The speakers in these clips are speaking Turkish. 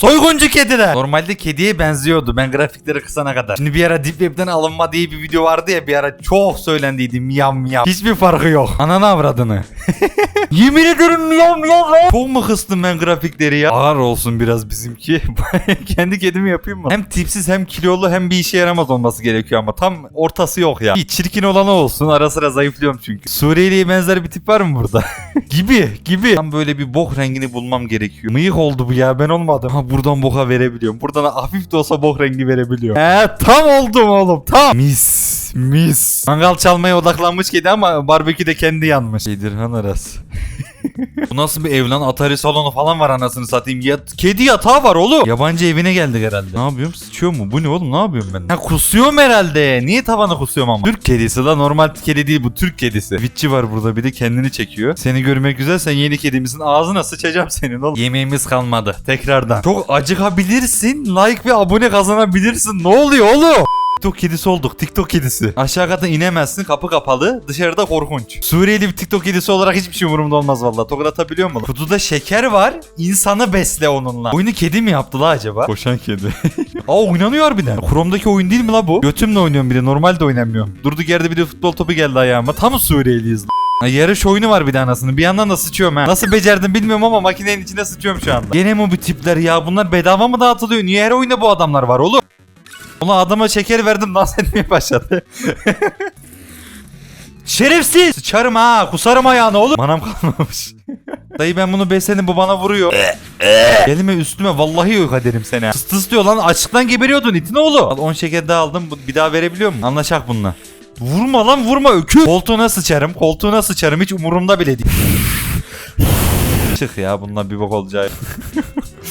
Soyguncu kediler. Normalde kediye benziyordu ben grafikleri kısana kadar. Şimdi bir ara Deep Web'den alınma diye bir video vardı ya bir ara çok söylendiydi miyav miyav. Hiçbir farkı yok. Ananı avradını. Yemin ederim miyav miyav lan. Çok mu kıstım ben grafikleri ya? Ağır olsun biraz bizimki. Kendi kedimi yapayım mı? Hem tipsiz hem kilolu hem bir işe yaramaz olması gerekiyor ama tam ortası yok ya. İyi, çirkin olanı olsun ara sıra zayıflıyorum çünkü. Suriyeli'ye benzer bir tip var mı burada? gibi gibi. Tam böyle bir bok rengini bulmam gerekiyor. Mıyık oldu bu ya ben olmadım. Ha buradan boka verebiliyorum. Buradan hafif de olsa bok rengi verebiliyorum. He tam oldum oğlum tam. Mis mis. Mangal çalmaya odaklanmış kedi ama barbekü de kendi yanmış. Yedirhan arası. Bu nasıl bir ev lan? Atari salonu falan var anasını satayım. Ya, kedi yatağı var oğlum. Yabancı evine geldik herhalde. Ne yapıyorum? Sıçıyor mu? Bu ne oğlum? Ne yapıyorum ben? Ha kusuyorum herhalde. Niye tavana kusuyorum ama? Türk kedisi la normal kedi değil bu Türk kedisi. Vitçi var burada bir de kendini çekiyor. Seni görmek güzel sen yeni kedimizin ağzına sıçacağım senin oğlum. Yemeğimiz kalmadı. Tekrardan. Çok acıkabilirsin. Like ve abone kazanabilirsin. Ne oluyor oğlum? TikTok kedisi olduk. TikTok kedisi. Aşağı kata inemezsin. Kapı kapalı. Dışarıda korkunç. Suriyeli bir TikTok kedisi olarak hiçbir şey umurumda olmaz vallahi. Tokat atabiliyor mu? Kutuda şeker var. İnsanı besle onunla. Oyunu kedi mi yaptı la acaba? Koşan kedi. Aa oynanıyor bir de. Chrome'daki oyun değil mi la bu? Götümle oynuyorum bir de. Normalde oynamıyorum. Durduk yerde bir de futbol topu geldi ayağıma. Tam Suriyeliyiz. Ha, Yarış oyunu var bir de anasını. Bir yandan da sıçıyorum ha. Nasıl becerdim bilmiyorum ama makinenin içine sıçıyorum şu anda. Gene mi bu tipler ya? Bunlar bedava mı dağıtılıyor? Niye her oyunda bu adamlar var oğlum? Ulan adama şeker verdim dans etmeye başladı. Şerefsiz! Sıçarım ha kusarım ayağına oğlum. Manam kalmamış. Dayı ben bunu besledim bu bana vuruyor. Gelme üstüme vallahi yok ederim seni. Tıs tıs diyor lan açlıktan geberiyordun itin oğlu. Al 10 şeker daha aldım Bu- bir daha verebiliyor mu? Anlaşak bununla. Vurma lan vurma ökü. Koltuğuna sıçarım koltuğuna sıçarım hiç umurumda bile değil. Çık ya bundan bir bok olacağı.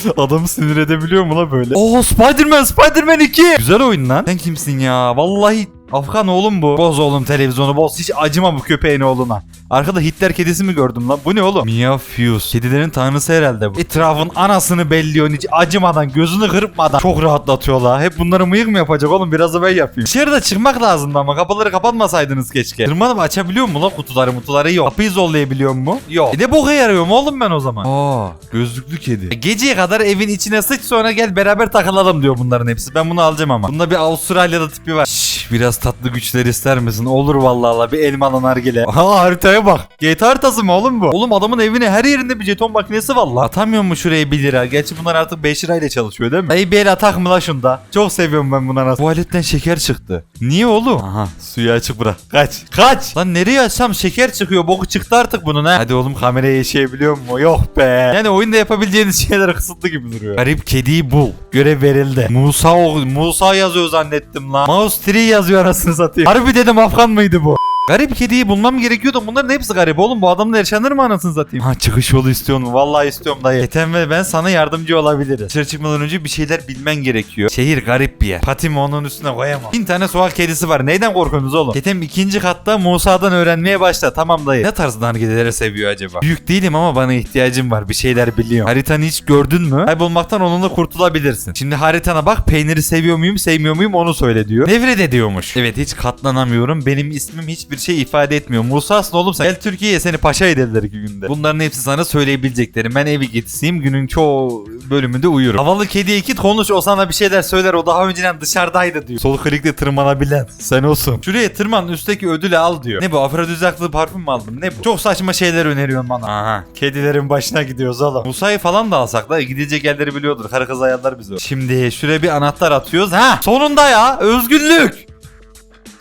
Adamı sinir edebiliyor mu la böyle? Oo Spider-Man Spider-Man 2. Güzel oyun lan. Sen kimsin ya? Vallahi Afgan oğlum bu. Boz oğlum televizyonu boz. Hiç acıma bu köpeğin oğluna. Arkada Hitler kedisi mi gördüm lan? Bu ne oğlum? Mia Fuse. Kedilerin tanrısı herhalde bu. Etrafın anasını belliyor hiç acımadan, gözünü kırpmadan. Çok rahatlatıyor la. Hep bunları mıyık mı yapacak oğlum? Biraz da ben yapayım. Dışarıda çıkmak lazımdı ama kapıları kapatmasaydınız keşke. Tırmanıp açabiliyor mu la kutuları mutuları? Yok. Kapıyı zorlayabiliyor mu? Yok. E ne boka yarıyorum oğlum ben o zaman? Aa gözlüklü kedi. E, geceye kadar evin içine sıç sonra gel beraber takılalım diyor bunların hepsi. Ben bunu alacağım ama. Bunda bir Avustralya'da tipi var. Şşş biraz tatlı güçler ister misin? Olur vallahi la bir elmalı nargile. Aha haritaya bak. GTA haritası mı oğlum bu? Oğlum adamın evine her yerinde bir jeton makinesi var la. Atamıyor mu şuraya 1 lira? Gerçi bunlar artık 5 lirayla çalışıyor değil mi? Dayı bir el atak mı la şunda? Çok seviyorum ben bunu anasını. Tuvaletten şeker çıktı. Niye oğlum? Aha suyu açık bırak. Kaç. Kaç. Lan nereye açsam şeker çıkıyor. Boku çıktı artık bunun ha. Hadi oğlum kameraya yaşayabiliyor mu? Yok be. Yani oyunda yapabileceğiniz şeyler kısıtlı gibi duruyor. Garip kediyi bul. Görev verildi. Musa o Musa yazıyor zannettim lan. Mouse 3 yazıyor arasını satayım. Harbi dedim Afgan mıydı bu? Garip kediyi bulmam gerekiyordu. Bunların hepsi garip oğlum. Bu adamla yaşanır mı anasını satayım? Ha çıkış yolu istiyor mu? Vallahi istiyorum dayı. Eten ve ben sana yardımcı olabiliriz. Dışarı çıkmadan önce bir şeyler bilmen gerekiyor. Şehir garip bir yer. Patimi onun üstüne koyamam. Bin tane sokak kedisi var. Neyden korkuyorsunuz oğlum? Ketem ikinci katta Musa'dan öğrenmeye başla. Tamam dayı. Ne tarzdan hareketleri seviyor acaba? Büyük değilim ama bana ihtiyacım var. Bir şeyler biliyorum. Haritanı hiç gördün mü? Kaybolmaktan onunla kurtulabilirsin. Şimdi haritana bak. Peyniri seviyor muyum sevmiyor muyum onu söyle diyor. Nefret ediyormuş. Evet hiç katlanamıyorum. Benim ismim hiçbir şey ifade etmiyor. Musa'sın oğlum sen. Gel Türkiye'ye seni paşa ederler iki günde. Bunların hepsi sana söyleyebileceklerim. Ben evi gitseyim günün çoğu bölümünde uyurum. Havalı kediye git konuş o sana bir şeyler söyler. O daha önceden dışarıdaydı diyor. Sol klikle tırmanabilen. Sen olsun. Şuraya tırman üstteki ödülü al diyor. Ne bu afrodizaklı parfüm mü aldım? Ne bu? Çok saçma şeyler öneriyorsun bana. Aha. Kedilerin başına gidiyoruz oğlum. Musa'yı falan da alsak da gidecek yerleri biliyordur. Karı kız ayarlar bizi. Şimdi şuraya bir anahtar atıyoruz. Ha sonunda ya özgürlük.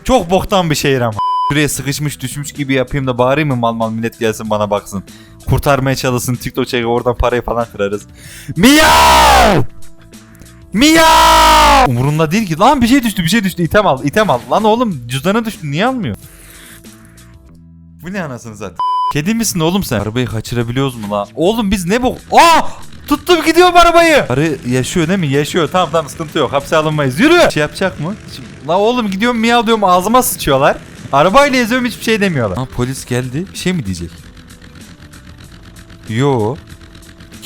Çok boktan bir şehir ama. Şuraya sıkışmış düşmüş gibi yapayım da bağırayım mı mal mal millet gelsin bana baksın. Kurtarmaya çalışsın TikTok çekip oradan parayı falan kırarız. Miyav! Miyav! Umurunda değil ki. Lan bir şey düştü bir şey düştü. İtem al item al. Lan oğlum cüzdanı düştü niye almıyor? Bu ne anasını zaten? Kedi misin oğlum sen? Arabayı kaçırabiliyoruz mu lan? Oğlum biz ne bu? Aa! Tuttum gidiyorum arabayı. Arı yaşıyor değil mi? Yaşıyor. Tamam tamam sıkıntı yok. Hapse alınmayız. Yürü. Şey yapacak mı? Şimdi- La oğlum gidiyorum miyav diyorum ağzıma sıçıyorlar. Arabayla eziyorum hiçbir şey demiyorlar. Ha polis geldi. Bir şey mi diyecek? Yo.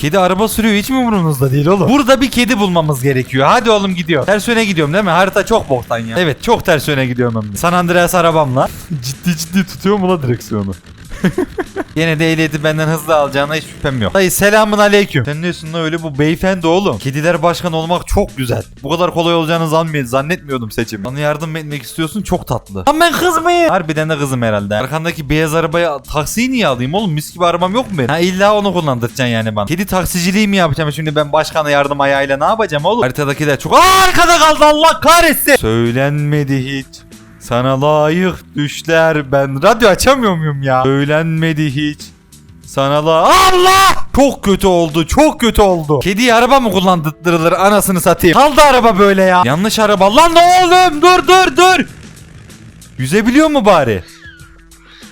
Kedi araba sürüyor hiç mi umurunuzda değil oğlum? Burada bir kedi bulmamız gerekiyor. Hadi oğlum gidiyor. Ters yöne gidiyorum değil mi? Harita çok boktan ya. Evet çok ters yöne gidiyorum hem de. San Andreas arabamla. ciddi ciddi tutuyor mu la direksiyonu? Yine de ehliyeti benden hızlı alacağına hiç şüphem yok. Dayı selamun aleyküm. Sen diyorsun lan öyle bu beyefendi oğlum. Kediler başkan olmak çok güzel. Bu kadar kolay olacağını zannetmiyordum, zannetmiyordum seçim. Bana yardım etmek istiyorsun çok tatlı. Lan ben kız mıyım? Harbiden de kızım herhalde. Arkandaki beyaz arabaya taksiyi niye alayım oğlum? Mis gibi arabam yok mu benim? Ha illa onu kullandıracaksın yani bana. Kedi taksiciliği mi yapacağım şimdi ben başkana yardım ayağıyla ne yapacağım oğlum? Haritadakiler çok Aa, arkada kaldı Allah kahretsin. Söylenmedi hiç. Sana layık düşler ben radyo açamıyor muyum ya? Söylenmedi hiç. Sana la Allah! Çok kötü oldu. Çok kötü oldu. Kediyi araba mı kullandırılır anasını satayım. Kaldı araba böyle ya. Yanlış araba. Lan oğlum dur dur dur. Yüzebiliyor mu bari?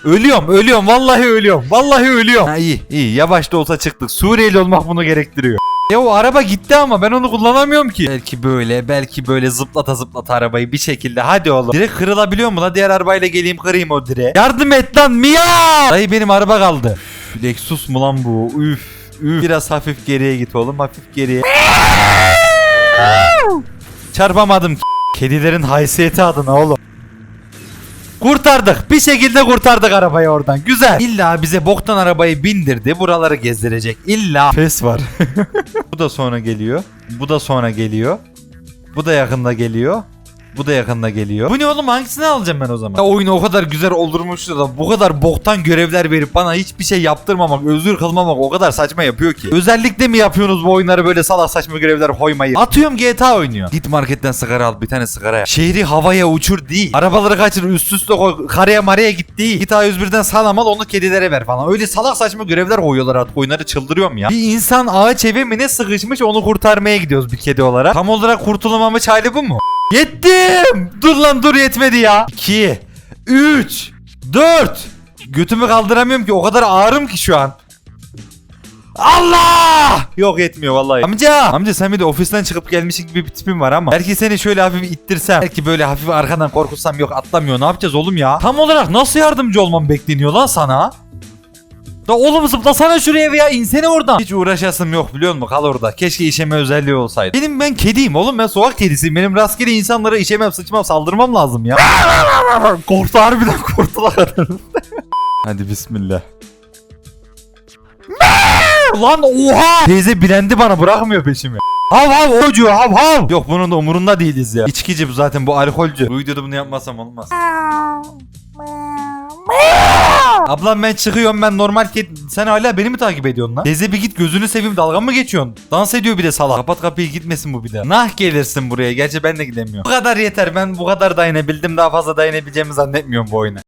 Ölüyorum ölüyorum vallahi ölüyorum vallahi ölüyorum. Ha iyi iyi yavaş da olsa çıktık Suriyeli olmak bunu gerektiriyor. Ya o araba gitti ama ben onu kullanamıyorum ki. Belki böyle belki böyle zıplata zıplata arabayı bir şekilde hadi oğlum. Direkt kırılabiliyor mu la diğer arabayla geleyim kırayım o direği. Yardım et lan miyav. Dayı benim araba kaldı. Üf, Lexus mu lan bu üf üf. Biraz hafif geriye git oğlum hafif geriye. Çarpamadım ki. Kedilerin haysiyeti adına oğlum. Kurtardık. Bir şekilde kurtardık arabayı oradan. Güzel. İlla bize boktan arabayı bindirdi. Buraları gezdirecek. İlla. Fes var. Bu da sonra geliyor. Bu da sonra geliyor. Bu da yakında geliyor. Bu da yakında geliyor. Bu ne oğlum hangisini alacağım ben o zaman? Ya oyunu o kadar güzel oldurmuşlar da bu kadar boktan görevler verip bana hiçbir şey yaptırmamak, özür kılmamak o kadar saçma yapıyor ki. Özellikle mi yapıyorsunuz bu oyunları böyle salak saçma görevler koymayı? Atıyorum GTA oynuyor. Git marketten sigara al bir tane sigara. Şehri havaya uçur değil. Arabaları kaçır üst üste koy. Karaya maraya git değil. Git A101'den salam al onu kedilere ver falan. Öyle salak saçma görevler koyuyorlar artık oyunları çıldırıyorum ya. Bir insan ağaç mi ne sıkışmış onu kurtarmaya gidiyoruz bir kedi olarak. Tam olarak kurtulamamış hali bu mu? Yettim. Dur lan dur yetmedi ya. 2 3 4 Götümü kaldıramıyorum ki o kadar ağırım ki şu an. Allah! Yok yetmiyor vallahi. Amca! Amca sen bir de ofisten çıkıp gelmişsin gibi bir tipin var ama. Belki seni şöyle hafif ittirsem. Belki böyle hafif arkadan korkutsam yok atlamıyor. Ne yapacağız oğlum ya? Tam olarak nasıl yardımcı olmam bekleniyor lan sana? Da oğlum zıplasana şuraya veya insene oradan. Hiç uğraşasım yok biliyor musun? Kal orada. Keşke işeme özelliği olsaydı. Benim ben kediyim oğlum ben sokak kedisiyim. Benim rastgele insanlara işemem sıçmam saldırmam lazım ya. korktu harbiden korktular. Hadi bismillah. Lan oha! Teyze bilendi bana bırakmıyor peşimi. Hav hav çocuğu hav hav. Yok bunun da umurunda değiliz ya. İçkici bu zaten bu alkolcü. Bu videoda bunu yapmasam olmaz. Ablam ben çıkıyorum ben normal kedi. Sen hala beni mi takip ediyorsun lan? Teyze bir git gözünü seveyim dalga mı geçiyorsun? Dans ediyor bir de salak. Kapat kapıyı gitmesin bu bir de. Nah gelirsin buraya. Gerçi ben de gidemiyorum. Bu kadar yeter ben bu kadar dayanabildim. Daha fazla dayanabileceğimi zannetmiyorum bu oyuna.